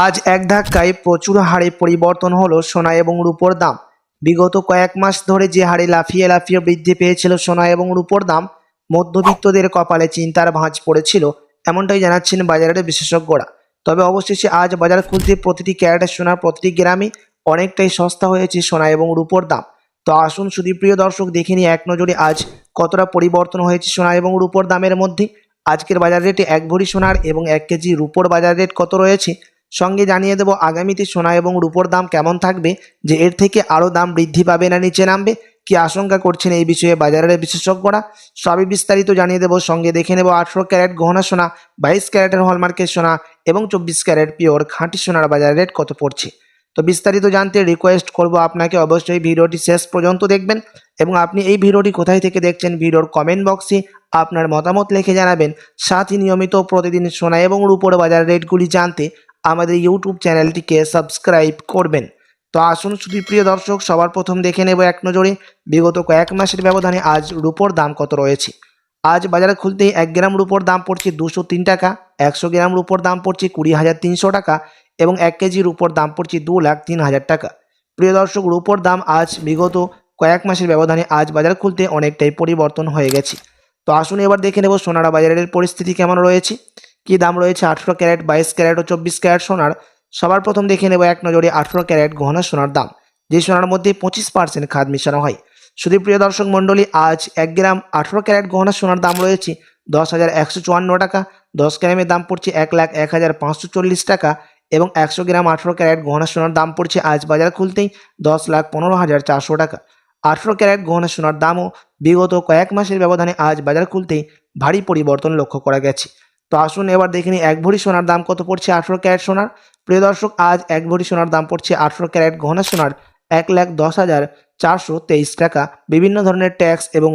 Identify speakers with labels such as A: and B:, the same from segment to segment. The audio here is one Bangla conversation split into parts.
A: আজ এক ধাক্কায় প্রচুর হারে পরিবর্তন হলো সোনা এবং রূপোর দাম। বিগত কয়েক মাস ধরে যে হারে লাফিয়ে লাফিয়ে বৃদ্ধি পেয়েছিল সোনা এবং রূপোর দাম, মধ্যবিত্তদের কপালে চিন্তার ভাঁজ পড়েছিল, এমনটাই জানাচ্ছেন বাজারের বিশেষজ্ঞরা। তবে অবশেষে আজ বাজার খুলতে প্রতিটি ক্যারেটের সোনার প্রতিটি গ্রামে অনেকটাই সস্তা হয়েছে সোনা এবং রূপোর দাম। তো আসুন সুদীপ্রিয় দর্শক, দেখে নিই এক নজরে আজ কতটা পরিবর্তন হয়েছে সোনা এবং রূপোর দামের মধ্যে। আজকের বাজার রেটে এক ভরি সোনার এবং এক কেজি রূপোর বাজার রেট কত রয়েছে? সঙ্গে জানিয়ে দেব আগামীতে সোনা এবং রূপোর দাম কেমন থাকবে, যে এর থেকে আরও দাম বৃদ্ধি পাবে না নিচে নামবে, কি আশঙ্কা করছেন এই বিষয়ে বাজারের বিশেষজ্ঞরা? সবই বিস্তারিত জানিয়ে দেব, সঙ্গে দেখে নেব আঠেরো ক্যারেট গহনা সোনা, বাইশ ক্যারেটের হলমার্কের সোনা এবং চব্বিশ ক্যারেট পিওর খাঁটি সোনার বাজার রেট কত পড়ছে। তো বিস্তারিত জানতে রিকোয়েস্ট করব আপনাকে। অবশ্যই ভিডিওটি শেষ পর্যন্ত দেখবেন এবং আপনি এই ভিডিওটি কোথায় থেকে দেখছেন ভিডিওর কমেন্ট বক্সে আপনার মতামত লিখে জানাবেন। সাথে নিয়মিত প্রতিদিন সোনা এবং রূপোর বাজার রেটগুলি জানতে আমাদের ইউটিউব চ্যানেলটিকে সাবস্ক্রাইব করবেন। তো আসুন প্রিয় দর্শক, সবার প্রথম দেখে নেব এক নজরে। বিগত কয়েক মাসের ব্যবধানে আজ রূপোর দাম কত রয়েছে? আজ বাজারে খুলতেই এক গ্রাম রুপোর দাম পড়ছে দুশো তিন টাকা, একশো গ্রাম রুপোর দাম পড়ছে কুড়ি হাজার তিনশো টাকা এবং এক কেজি রূপোর দাম পড়ছে দু লাখ তিন হাজার টাকা। প্রিয় দর্শক, রুপোর দাম আজ বিগত কয়েক মাসের ব্যবধানে আজ বাজার খুলতে অনেকটাই পরিবর্তন হয়ে গেছে। তো আসুন এবার দেখে নেব সোনার বাজারের পরিস্থিতি কেমন রয়েছে। কি দাম রয়েছে আঠেরো ক্যারেট, বাইশ ক্যারেট ও চব্বিশ ক্যারেট সোনার? সবার প্রথম দেখে নেব এক নজরে আঠেরো ক্যারেট গহনা সোনার দাম। যে সোনার মধ্যে পঁচিশ পার্সেন্ট খাদ মিশানো হয়। শুধু প্রিয় দর্শক মণ্ডলী, আজ এক গ্রাম আঠেরো ক্যারেট গহনা সোনার দাম রয়েছে দশ হাজার একশো চুয়ান্ন টাকা। দশ গ্রামের দাম পড়ছে এক লাখ এক হাজার পাঁচশো চল্লিশ টাকা এবং একশো গ্রাম আঠেরো ক্যারেট গহনা সোনার দাম পড়ছে আজ বাজার খুলতেই দশ লাখ পনেরো হাজার চারশো টাকা। আঠেরো ক্যারেট গহনা সোনার দামও বিগত কয়েক মাসের ব্যবধানে আজ বাজার খুলতেই ভারী পরিবর্তন লক্ষ্য করা গেছে। তো আসুন এবার দেখে নিই এক ভরি সোনার দাম কত পড়ছে আঠেরো ক্যারেট সোনার। প্রিয় দর্শক, আজ এক ভরি সোনার দাম পড়ছে আঠেরো ক্যারেট গহনা সোনার এক লাখ দশ হাজার চারশো তেইশ টাকা বিভিন্ন ধরনের ট্যাক্স এবং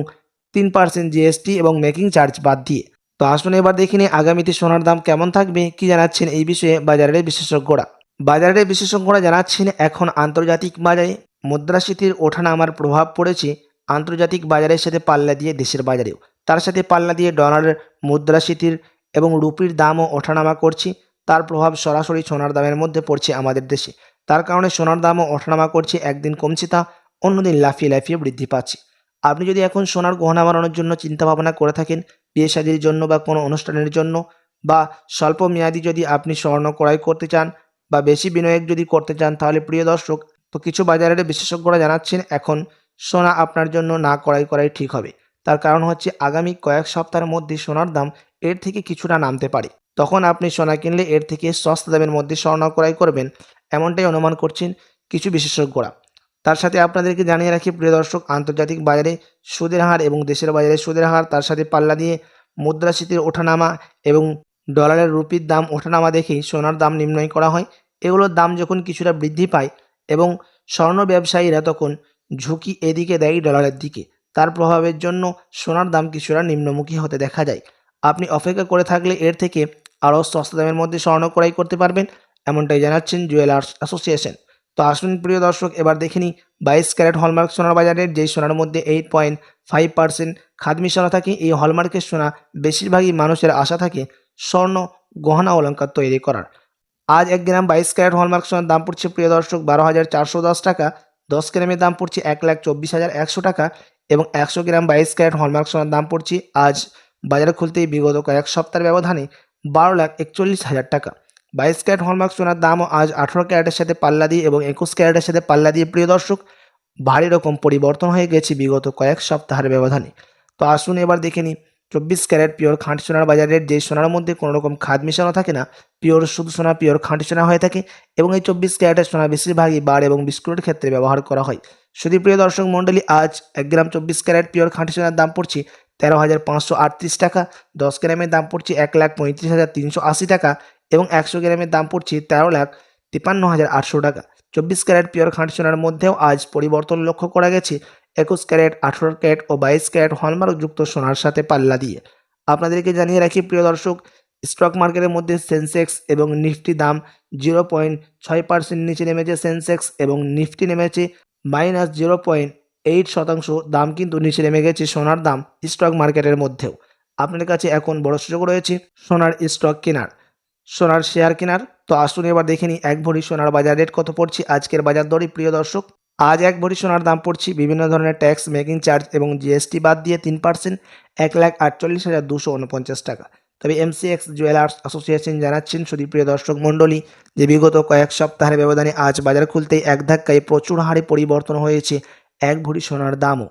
A: তিন পার্সেন্ট জিএসটি এবং মেকিং চার্জ বাদ দিয়ে। তো আসুন এবার দেখিনি আগামীতে সোনার দাম কেমন থাকবে, কি জানাচ্ছেন এই বিষয়ে বাজারের বিশেষজ্ঞরা। বাজারের বিশেষজ্ঞরা জানাচ্ছেন, এখন আন্তর্জাতিক বাজারে মুদ্রাস্ফীতির ওঠানামার প্রভাব পড়েছে। আন্তর্জাতিক বাজারের সাথে পাল্লা দিয়ে দেশের বাজারেও। তার সাথে পাল্লা দিয়ে ডলারের মুদ্রাস্ফীতির এবং রুপির দামও ওঠানামা করছে। তার প্রভাব সরাসরি সোনার দামের মধ্যে পড়ছে আমাদের দেশে। তার কারণে সোনার দামও ওঠানামা করছে, একদিন কমছে তা অন্যদিন লাফিয়ে লাফিয়ে বৃদ্ধি পাচ্ছে। আপনি যদি এখন সোনার গহনা বানানোর জন্য চিন্তা ভাবনা করে থাকেন, বিয়ে শাদির জন্য বা কোনো অনুষ্ঠানের জন্য, বা স্বল্প মেয়াদি যদি আপনি স্বর্ণ ক্রয় করতে চান, বা বেশি বিনিয়োগ যদি করতে চান, তাহলে প্রিয় দর্শক, তো কিছু বাজারের বিশেষজ্ঞরা জানাচ্ছেন, এখন সোনা আপনার জন্য না ক্রয় করাই ঠিক হবে। তার কারণ হচ্ছে, আগামী কয়েক সপ্তাহের মধ্যে সোনার দাম এর থেকে কিছুটা নামতে পারে। তখন আপনি সোনা কিনলে এর থেকে সস্তা দামের মধ্যে স্বর্ণ ক্রয় করবেন, এমনটাই অনুমান করছেন কিছু বিশেষজ্ঞরা। তার সাথে আপনাদেরকে জানিয়ে রাখি, প্রিয় দর্শক, আন্তর্জাতিক বাজারে সুদের হার এবং দেশের বাজারে সুদের হার, তার সাথে পাল্লা দিয়ে মুদ্রাস্ফীতির ওঠানামা এবং ডলারের রুপির দাম ওঠানামা দেখেই সোনার দাম নির্ণয় করা হয়। এগুলোর দাম যখন কিছুটা বৃদ্ধি পায় এবং স্বর্ণ ব্যবসায়ীরা তখন ঝুঁকি এদিকে দেয় ডলারের দিকে। তার প্রভাবের জন্য সোনার দাম কিছুটা নিম্নমুখী হতে দেখা যায়। আপনি অপেক্ষা করে থাকলে এর থেকে আরও সস্তা দামের মধ্যে স্বর্ণ ক্রয় করতে পারবেন, এমনটাই জানাচ্ছেন জুয়েলার্স অ্যাসোসিয়েশন। তো আসুন প্রিয় দর্শক, এবার দেখে নিই বাইশ ক্যারেট হলমার্ক সোনার বাজারের যেই সোনার মধ্যে এইট পয়েন্ট ফাইভ পার্সেন্ট খাদ মিশানো থাকে, এই হলমার্কের সোনা বেশিরভাগই মানুষের আশা থাকে স্বর্ণ, গহনা অলঙ্কার তৈরি করার। আজ এক গ্রাম বাইশ ক্যারেট হলমার্ক সোনার দাম পড়ছে প্রিয় দর্শক, বারো হাজার চারশো দশ টাকা। দশ গ্রামের দাম পড়ছে এক লাখ চব্বিশ হাজার একশো টাকা এবং একশো গ্রাম বাইশ ক্যারেট হলমার্ক সোনার দাম পড়ছে আজ বাজারে খুলতেই বিগত কয়েক সপ্তাহের ব্যবধানে বারো লাখ একচল্লিশ হাজার টাকা। বাইশ ক্যারেট হলমার্ক সোনার দামও আজ আঠেরো ক্যারেটের সাথে পাল্লা দিয়ে এবং একুশ ক্যারেটের সাথে পাল্লা দিয়ে, প্রিয় দর্শক, ভারী রকম পরিবর্তন হয়ে গেছে বিগত কয়েক সপ্তাহের ব্যবধানে। তো আসুন এবার দেখে নিই, চব্বিশ ক্যারেট পিওর খাঁটি সোনার বাজারের যে সোনার মধ্যে কোনো রকম খাদ মিশানো থাকে না, পিওর শুধু সোনা, পিওর খাঁটি সোনা হয়ে থাকে এবং এই চব্বিশ ক্যারেটের সোনা বেশিরভাগই বার এবং বিস্কুটের ক্ষেত্রে ব্যবহার করা হয়। শুধু প্রিয় দর্শক মণ্ডলী, আজ এক গ্রাম চব্বিশ ক্যারেট পিওর খাঁটি সোনার দাম পড়ছে তেরো হাজার পাঁচশো আটত্রিশ টাকা, দশ গ্রামের দাম পড়ছে এক লাখ পঁয়ত্রিশ হাজার তিনশো আশি টাকা এবং একশো গ্রামের দাম পড়ছে তেরো লাখ তিপ্পান্ন হাজার আটশো টাকা। চব্বিশ ক্যারেট পিওর খাঁটি সোনার মধ্যেও আজ পরিবর্তন লক্ষ্য করা গেছে। একুশ ক্যারেট, আঠেরো ক্যারেট ও বাইশ ক্যারেট হলমার্কযুক্ত সোনার সাথে পাল্লা দিয়ে। আপনাদেরকে জানিয়ে রাখি, প্রিয় দর্শক, স্টক মার্কেটের মধ্যে সেন্সেক্স এবং নিফটি দাম জিরো পয়েন্ট ছয় পার্সেন্ট নিচে নেমেছে সেন্সেক্স এবং নিফটি নেমেছে মাইনাস জিরো পয়েন্ট এইট শতাংশ দাম কিন্তু নিচে নেমে গেছে সোনার দাম স্টক মার্কেটের মধ্যেও। আপনাদের কাছে এখন বড় সুযোগ রয়েছে সোনার স্টক কেনার। সোনার শেয়ার কেনার। তো আসুন এবার দেখে নিই এক ভরি সোনার বাজার রেট কত পড়ছে আজকের বাজার দরে। প্রিয় দর্শক, আজ এক ভরি সোনার দাম পড়ছে বিভিন্ন ধরনের ট্যাক্স মেকিং চার্জ এবং জিএসটি বাদ দিয়ে তিন পার্সেন্ট এক লাখ আটচল্লিশ হাজার দুশো উনপঞ্চাশ টাকা। তবে এমসিএক্স জুয়েলার্স অ্যাসোসিয়েশন জানাচ্ছেন শুধু প্রিয় দর্শক মণ্ডলী, যে বিগত কয়েক সপ্তাহের ব্যবধানে আজ বাজার খুলতেই এক ধাক্কায় প্রচুর হারে পরিবর্তন হয়েছে এক ভরি সোনার দামও।